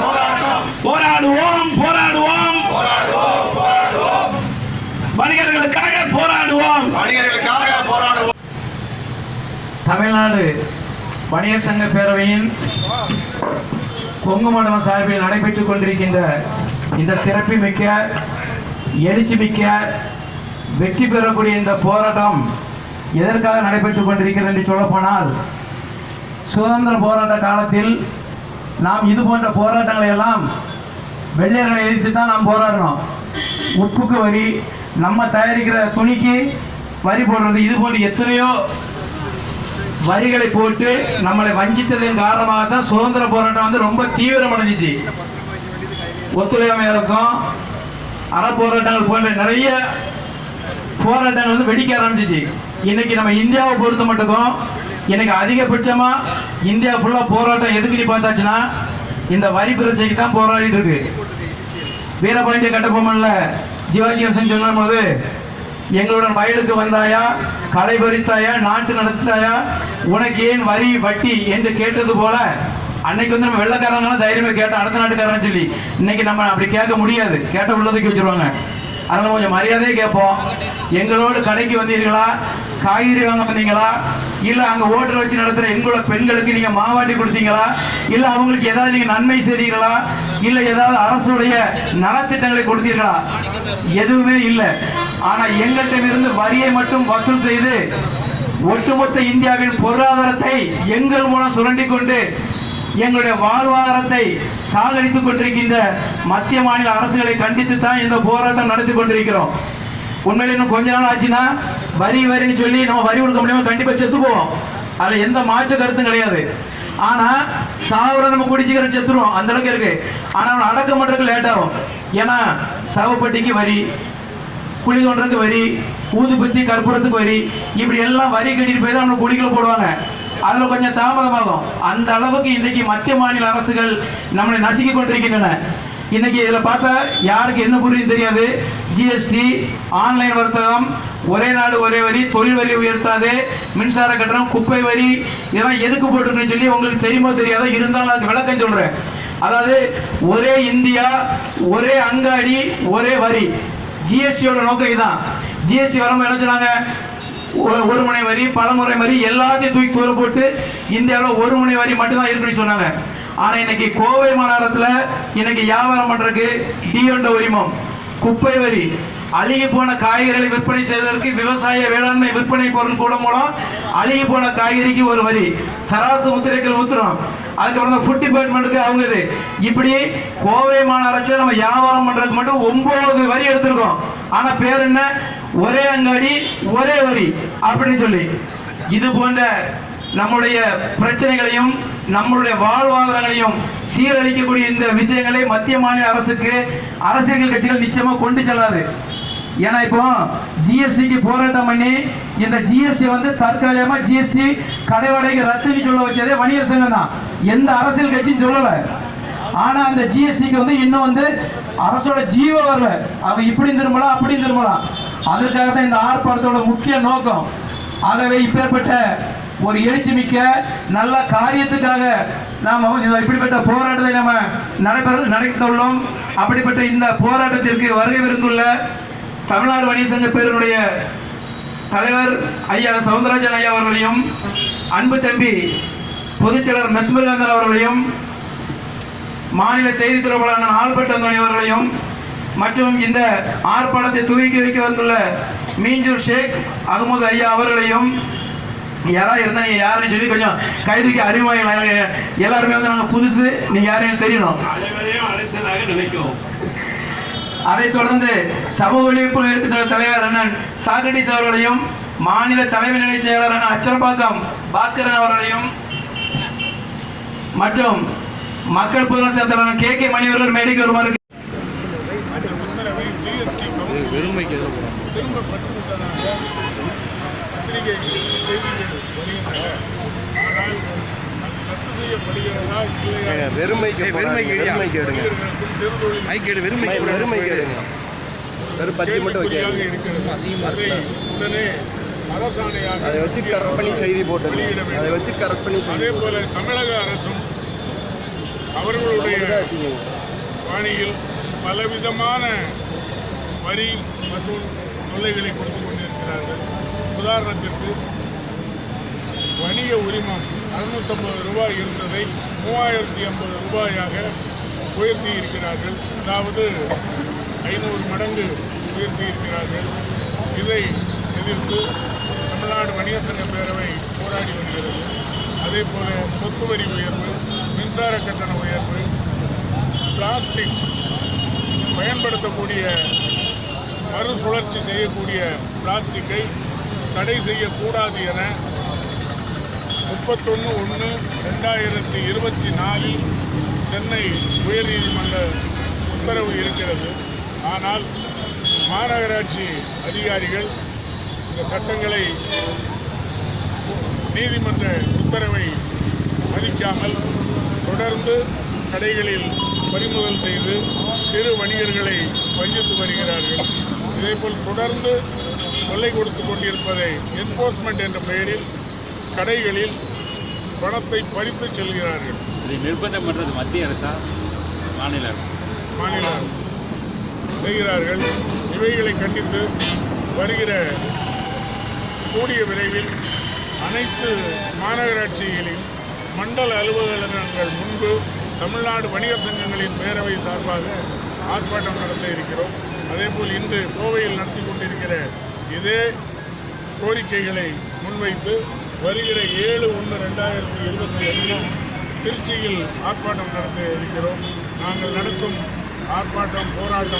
போராட்டம். போராடுவோம் போராடுவோம். வணிகர்களுக்காக போராடுவோம். வணிகர்களுக்காக போராடுவோம் தமிழ்நாடு வணிகர் சங்க பேரவையின் கொங்கு மண்டலம் சார்பில் நடைபெற்றுக் கொண்டிருக்கின்ற இந்த சிறப்புமிக்க எழுச்சிமிக்க வெற்றி பெறக்கூடிய இந்த போராட்டம் எதற்காக நடைபெற்றுக் கொண்டிருக்கிறது என்று சொல்லப்போனால் சுதந்திர போராட்ட காலத்தில் நாம் இது போன்ற போராட்டங்களை எல்லாம் வெள்ளையர்களை எதிர்த்து தான் நாம் போராடுறோம். உப்புக்கு வரி நம்ம தயாரிக்கிற துணிக்கு வரி போடுறது இது போன்ற எத்தனையோ வரிகளை போட்டு நம்மளை வஞ்சித்ததன் காரணமாக தான் சுதந்திர போராட்டம் வந்து ரொம்ப தீவிரமடைஞ்சிச்சு. ஒத்துழையாமை இறக்கம் அறப்போராட்டங்கள் போன்ற நிறைய போராட்டங்கள் வந்து வெடிக்க ஆரம்பிச்சிச்சு. இன்னைக்கு நம்ம இந்தியாவை பொறுத்த மட்டுக்கும் எனக்கு அதிகபட்சமா இந்தியா ஃபுல்லா போராட்டம் எதுக்கு நீ பார்த்தாச்சுன்னா இந்த வரி பிரச்சனைக்கு தான் போராடிட்டு இருக்கு. வீரபாண்டிய கட்டபொம்மன்ல ஜிவாஜி கணேசன் சொல்லும் போது எங்களுடன் வயலுக்கு வந்தாயா களை பறித்தாயா நாட்டு நடத்தாயா உனக்கு ஏன் வரி வட்டி என்று கேட்டது போல அன்னைக்கு வந்து நம்ம வெள்ளக்காரங்களும் தைரியமா கேட்டோம் அடுத்த நாட்டுக்காரன்னு சொல்லி இன்னைக்கு நம்ம அப்படி கேட்க முடியாது. கேட்ட உள்ளதுக்கு வச்சிருவாங்க. அதனால கொஞ்சம் மரியாதையே கேட்போம். எங்களோடு கடைக்கு வந்தீர்களா? காய்கறி வாங்க வந்தீங்களா இல்ல அங்க ஓட்டர் வச்சு நடத்துற எங்களோட பெண்களுக்கு நீங்க மாவாட்டி கொடுத்தீங்களா? இல்ல அவங்களுக்கு ஏதாவது நீங்க நன்மை செய்தீங்களா இல்ல ஏதாவது அரசுடைய நலத்திட்டங்களை கொடுத்தீர்களா? எதுவுமே இல்லை. ஆனா எங்கள்கிட்ட இருந்து வரியை மட்டும் வசூல் செய்து ஒட்டுமொத்த இந்தியாவின் பொருளாதாரத்தை எங்கள் மூலம் சுரண்டி கொண்டு எங்களுடைய வாழ்வாதாரத்தை சாகரித்துக் கொண்டிருக்கின்ற மத்திய மாநில அரசுகளை கண்டித்து தான் இந்த போராட்டம் நடத்தி கொண்டிருக்கிறோம். உண்மையில இன்னும் கொஞ்ச நாள் ஆச்சுன்னா வரி வரின்னு சொல்லி நம்ம வரி கொடுக்க முடியாம கண்டிப்பா செத்து போவோம். அதுல எந்த மாற்று கருத்தும் கிடையாது. ஆனா சாவர நம்ம குடிச்சுக்கிற செத்துருவோம். அந்த அளவுக்கு இருக்கு. ஆனா அடக்கம் பண்றதுக்கு லேட் ஆகும். ஏன்னா சவப்பட்டிக்கு வரி குழி தோன்றதுக்கு வரி ஊதுபத்தி கற்பூரத்துக்கு வரி இப்படி எல்லாம் வரி கட்டிட்டு போய் தான் நம்ம குழிக்குள்ள போடுவாங்க. அதுல கொஞ்சம் தாமதமாகும். அந்த அளவுக்கு இன்றைக்கு மத்திய மாநில அரசுகள் நம்மளை நசுக்கி கொண்டிருக்கின்றன. இன்னைக்கு இதில் பார்த்தா யாருக்கு என்ன புரியும் தெரியாது. ஜிஎஸ்டி ஆன்லைன் வர்த்தகம் ஒரே நாடு ஒரே வரி தொழில் வரி உயர்த்தாது மின்சார கட்டணம் குப்பை வரி இதெல்லாம் எதுக்கு போட்டுருக்குன்னு சொல்லி உங்களுக்கு தெரியுமோ தெரியாதோ இருந்தாலும் அதுக்கு விளக்கம் சொல்கிறேன் அதாவது ஒரே இந்தியா ஒரே அங்காடி ஒரே வரி. ஜிஎஸ்டியோட நோக்கம் இதுதான் ஜிஎஸ்டி வரும்போது என்ன சொன்னாங்க? ஒரு முனை வரி பலமுறை வரி எல்லாத்தையும் தூக்கி தூர போட்டு இந்தியாவில் ஒரு முனை வரி மட்டும்தான் இருக்குன்னு சொன்னாங்க. ஆனா இன்னைக்கு கோவை மாநகரத்துல இன்னைக்கு வியாபாரம் பண்றதுக்கு டிஎன்ட உரிமம் குப்பை வரி அழுகி போன காய்கறிகளை விற்பனை செய்வதற்கு விவசாய வேளாண்மை விற்பனை பொருள் கூட மூலம் அழுகி போன காய்கறிக்கு ஒரு வரி தராசு முத்திரைகள் ஊத்துறோம். அதுக்கப்புறம் ஃபுட் டிபார்ட்மெண்ட்டுக்கு அவங்க இது. இப்படி கோவை மாநகராட்சியில் நம்ம வியாபாரம் பண்றதுக்கு மட்டும் ஒன்பது வரி எடுத்திருக்கோம். ஆனா பேர் என்ன? ஒரே அங்காடி ஒரே வரி அப்படின்னு சொல்லி. இது போன்ற நம்முடைய பிரச்சனைகளையும் நம்மளுடைய வாழ்வாதாரங்களையும் சீரழிக்கக்கூடிய இந்த விஷயங்களை மத்திய மாநில அரசுக்கு அரசியல் கட்சிகள் நிச்சயமா கொண்டு செல்லாது. ஏன்னா இப்போ ஜிஎஸ்டிக்கு போராட்டம் பண்ணி இந்த ஜிஎஸ்டி வந்து தற்காலிகமா ஜிஎஸ்டி கடைவாடைக்கு ரத்துன்னு சொல்ல வச்சதே வணிகர் சங்கம் தான். எந்த அரசியல் கட்சியும் சொல்லல. ஆனா அந்த ஜிஎஸ்டிக்கு வந்து இன்னும் வந்து அரசோட ஜீவ வரல. அவங்க இப்படி திரும்பலாம் அப்படி திரும்பலாம் அதற்காக தான் இந்த ஆர்ப்பாட்டத்தோட முக்கிய நோக்கம். ஆகவே இப்பேற்பட்ட ஒரு எழுச்சி மிக்க நல்ல காரியத்துக்காக நாம் இப்படிப்பட்ட போராட்டத்தை நம்ம நடைபெற நடத்துள்ளோம் அப்படிப்பட்ட இந்த போராட்டத்திற்கு வருகை விருந்துள்ள தமிழ்நாடு வணிக சங்க பேருடைய தலைவர் ஐயா சவுந்தரராஜன் ஐயா அவர்களையும் அன்பு தம்பி பொதுச்செயலர் மெஸ்மரிகாந்தன் அவர்களையும் மாநில செய்தி தொடர்பாளர் ஆல்பர்ட் அந்தோனி அவர்களையும் மற்றும் இந்த ஆர்ப்பாட்டத்தை துவக்கி வைக்க வந்துள்ள மீஞ்சூர் ஷேக் அகமது ஐயா அவர்களையும் யாராவது இருந்தா நீங்க யாருன்னு சொல்லி கொஞ்சம் கைதுக்கு அறிமுகம் எல்லாருமே வந்து நாங்க புதுசு. நீங்க யாருன்னு தெரியணும். அதைத் தொடர்ந்து சமூக விழிப்புணர்வு இயக்கத்தினுடைய தலைவர் அண்ணன் சாக்ரட்டிஸ் அவர்களையும் மாநில தலைமை நிலை செயலர் அண்ணன் அச்சரப்பாக்கம் பாஸ்கரன் அவர்களையும் மற்றும் மக்கள் பொதுநல சேர்த்தலான கே கே மணி அவர்கள் மேடைக்கு வருமாறு உத்தரவை வெறுமைக்கு போடாதீங்க. வெறுமைக்கு எடுங்க. வணிகர்களுக்கும் சிறுதொழில் மை- வெறுமைக்கு எடுங்க. வெறும் பத்தி மட்டும் கேள்விக்குறியாக வைக்காதீங்க. இருக்கிறது. அதை உடனே அரசாணையாக அதை வச்சு கரெக்ட் பண்ணி செய்தி போட்டுங்க அதை வச்சு கரெக்ட் பண்ணி அதே. போல தமிழக அரசும் பாணியில் பலவிதமான வரி வசூல் தொல்லைகளை கொடுத்து கொண்டிருக்கிறார்கள். உதாரணத்திற்கு வணிக உரிமம் அறுநூற்றம்பது ரூபாய் இருந்ததை மூவாயிரத்தி ஐம்பது ரூபாயாக உயர்த்தி இருக்கிறார்கள் அதாவது ஐநூறு மடங்கு உயர்த்தி இருக்கிறார்கள் இதை எதிர்த்து தமிழ்நாடு வணிக சங்க பேரவை போராடி வருகிறது. அதே போல சொத்து வரி உயர்வு மின்சார கட்டண உயர்வு பிளாஸ்டிக் பயன்படுத்தக்கூடிய மறுசுழற்சி செய்யக்கூடிய பிளாஸ்டிக்கை தடை செய்யக்கூடாது என முப்பத்தொன்று ஒன்று ரெண்டாயிரத்தி இருபத்தி நாலில் சென்னை உயர்நீதிமன்ற உத்தரவு இருக்கிறது. ஆனால் மாநகராட்சி அதிகாரிகள் இந்த சட்டங்களை நீதிமன்ற உத்தரவை மதிக்காமல் தொடர்ந்து கடைகளில் பறிமுதல் செய்து சிறு வணிகர்களை வஞ்சித்து வருகிறார்கள். இதேபோல் தொடர்ந்து கொள்ளை கொடுத்து கொண்டிருப்பதை என்போர்ஸ்மெண்ட் என்ற பெயரில் கடைகளில் பணத்தை பறித்து செல்கிறார்கள். இதை நிர்பந்தம் பண்ணுறது மத்திய அரசா? மாநில அரசு. மாநில அரசு. செய்கிறார்கள். இவைகளை கண்டித்து வருகிற கூடிய விரைவில் அனைத்து மாநகராட்சிகளின் மண்டல அலுவலகங்கள் முன்பு தமிழ்நாடு வணிகர் சங்கங்களின் பேரவை சார்பாக ஆர்ப்பாட்டம் நடத்த இருக்கிறோம். அதேபோல் இன்று கோவையில் நடத்தி கொண்டிருக்கிற இதே கோரிக்கைகளை முன்வைத்து வருகிற ஏழு ஒன்று ரெண்டாயிரத்தி இருபத்தி அஞ்சில் திருச்சியில் ஆர்ப்பாட்டம் நடத்த இருக்கிறோம். நாங்கள் நடத்தும் ஆர்ப்பாட்டம் போராட்டம்